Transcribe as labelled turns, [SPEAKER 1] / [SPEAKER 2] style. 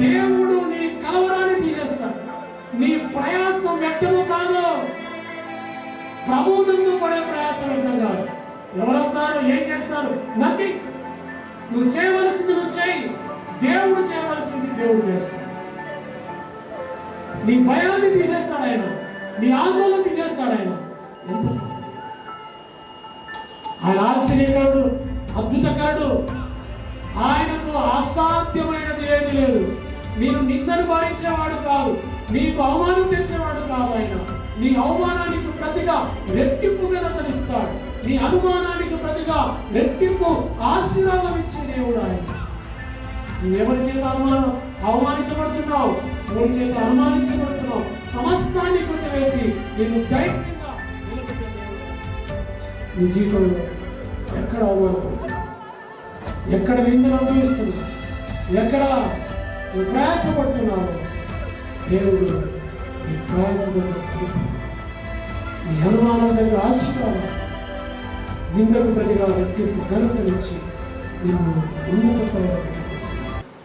[SPEAKER 1] దేవుడు నీ కలవరాన్ని తీసేస్తాడు. నీ ప్రయాసం వ్యక్తము కాదు. ప్రభుత్వంతో పడే ప్రయాసం వ్యక్తం కాదు. ఎవరు వస్తారు ఏం చేస్తారు? నథింగ్ నువ్వు చేయవలసింది నువ్వు చేయి. దేవుడు చేయవలసింది దేవుడు చేస్తాడు. నీ భయాన్ని తీసేస్తాడు ఆయన. నీ ఆందోళన తీసేస్తాడు ఆయన. ఎంత ఆయన ఆశ్చర్యకరుడు అద్భుతకరుడు. అసాధ్యమైనది లేదు మీరు నిందను భరించేవాడు కాదు. మీకు అవమానం తెచ్చేవాడు కాదు ఆయన. నీ అవమానానికి ప్రతిగా రెట్టింపు ఘనతనిస్తాడు నీ అనుమానానికి ప్రతిగా రెట్టింపు ఆశీర్వాదం ఇచ్చే దేవుడు ఆయన. నువ్వెవరి చేత అనుమానం? అవమానించబడుతున్నావు. ఎవరి చేత అనుమానించబడుతున్నావు? సమస్తాన్ని కొట్టివేసి నిన్ను ధైర్యంగా నిలబెట్టే దేవుడు నీ జీవితంలో ఎక్కడ అవమానపడుతున్నావు? ఎక్కడ నిందలు అనుభవిస్తున్నావు? ఎక్కడ నువ్వు ప్రయాసపడుతున్నావు. దేవుడు నీ ప్రయాసపడిన ఫలితం, నీ అనుమానం ఆశీర్వాదం నిందకు ప్రతిగా రెట్టింపు ఘనత నుంచి నిన్ను ఉన్నత స్థాయిలో